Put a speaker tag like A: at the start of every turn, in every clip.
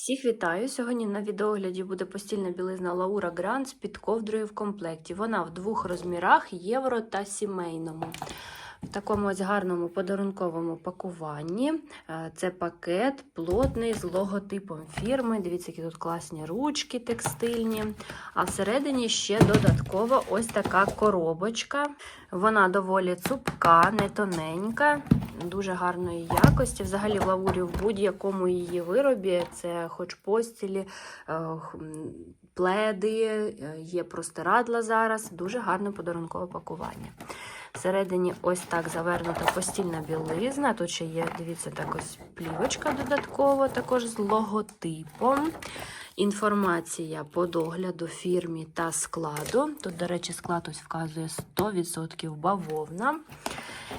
A: Всіх вітаю! Сьогодні на відеогляді буде постільна білизна Laura Grand з під ковдрою в комплекті. Вона в двох розмірах євро та сімейному. В такому ось гарному подарунковому пакуванні. Е, Це пакет плотний з логотипом фірми. Дивіться, які тут класні ручки текстильні. А всередині ще додатково ось така коробочка. Вона доволі цупка, не тоненька, дуже гарної якості. Взагалі в лавурі в будь-якому її виробі, це хоч постілі, е, пледи, е, є простирадла зараз. Дуже гарне подарункове пакування. Всередині ось так завернута постільна білизна. Тут ще є, дивіться, так ось плівочка додаткова, також з логотипом. Інформація по догляду фірмі та складу. Тут, до речі, склад ось вказує 100% бавовна.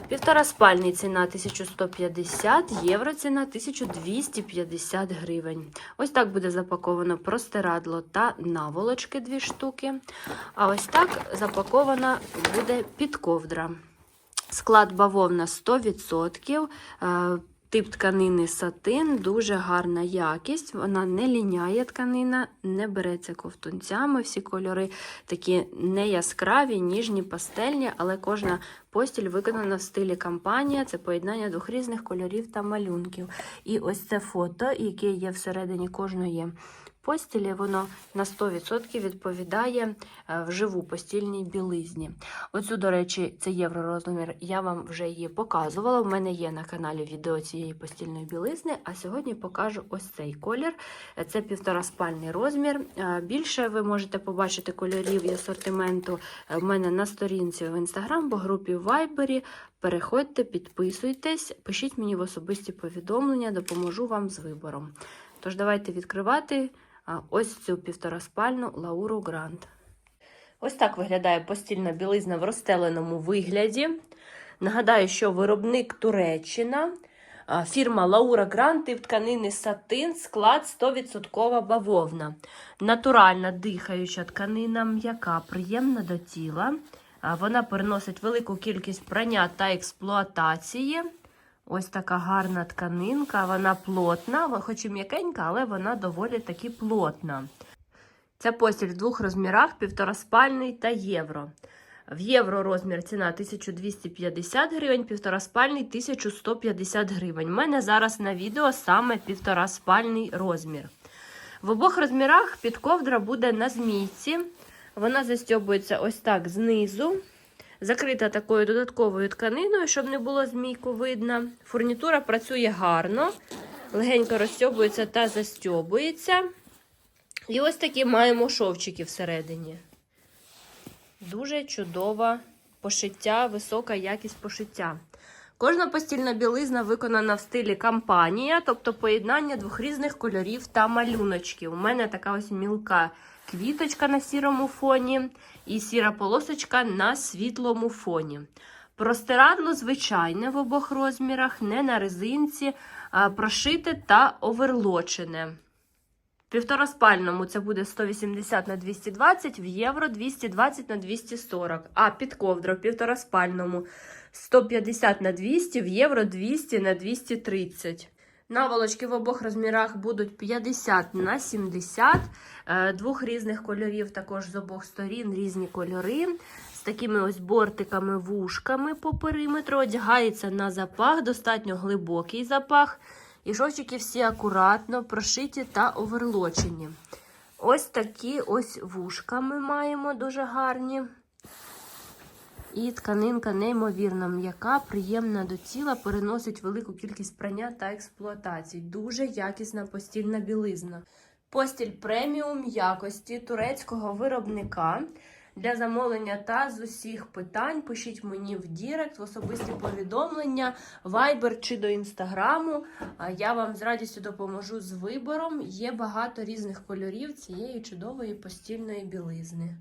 A: Півтора спальні ціна 1150, євро ціна 1250 гривень. Ось так буде запаковано простирадло та наволочки дві штуки. А ось так запакована буде підковдра. Склад бавовна 100%. Тип тканини сатин, дуже гарна якість. Вона не ліняє тканина, не береться ковтунцями. Всі кольори такі не яскраві, ніжні, пастельні, але кожна постіль виконана в стилі кампанія. Це поєднання двох різних кольорів та малюнків. І ось це фото, яке є всередині кожної постілі, воно на 100% відповідає е, вживу постільній білизні. Оцю, до речі, це євро розмір. Я вам вже її показувала. У мене є на каналі відео цієї постільної білизни. А сьогодні покажу ось цей колір. Е, Це півтора спальний розмір. Е, Більше ви можете побачити кольорів і асортименту в мене на сторінці в інстаграм, бо групі в Вайбері. Переходьте, підписуйтесь, пишіть мені в особисті повідомлення, допоможу вам з вибором. Тож давайте відкривати ось цю півтораспальну Лауру Грант. Ось так виглядає постільна білизна в розстеленому вигляді. Нагадаю, що виробник Туреччина, фірма Лаура Грант тип тканини сатин, склад 100% бавовна. Натуральна дихаюча тканина м'яка, приємна до тіла. Вона переносить велику кількість прання та експлуатації. Ось така гарна тканинка, вона плотна, хоч і м'якенька, але вона доволі таки плотна. Ця постіль в двох розмірах: півтораспальний та євро. В євро розмір ціна 1250 гривень, півтораспальний 1150 гривень. У мене зараз на відео саме півтораспальний розмір. В обох розмірах підковдра буде на змійці. Вона застьобується ось так знизу. Закрита такою додатковою тканиною, щоб не було змійку видно. Фурнітура працює гарно, легенько розстьобується та застьобується. І ось такі маємо шовчики всередині. Дуже чудова пошиття, висока якість пошиття. Кожна постільна білизна виконана в стилі кампанія, тобто поєднання двох різних кольорів та малюночків. У мене така ось мілка квіточка на сірому фоні і сіра полосочка на світлому фоні. Простирадло звичайне в обох розмірах, не на резинці, а прошите та оверлочене. Півтораспальному це буде 180 на 220, в євро 220 на 240. А під ковдру в півтораспальному 150 на 200, в євро 200 на 230. Наволочки в обох розмірах будуть 50 на 70, е, двох різних кольорів, також з обох сторін різні кольори. З такими ось бортиками, вушками по периметру. Одягається на запах, достатньо глибокий запах. І шовчики всі акуратно прошиті та оверлочені. Ось такі ось вушка ми маємо дуже гарні. І тканинка неймовірно м'яка, приємна до тіла, переносить велику кількість прання та експлуатації. Дуже якісна постільна білизна. Постіль преміум якості турецького виробника. Для замовлення та з усіх питань пишіть мені в Дірект, в особисті повідомлення, Viber чи до інстаграму. Я вам з радістю допоможу з вибором. Є багато різних кольорів цієї чудової постільної білизни.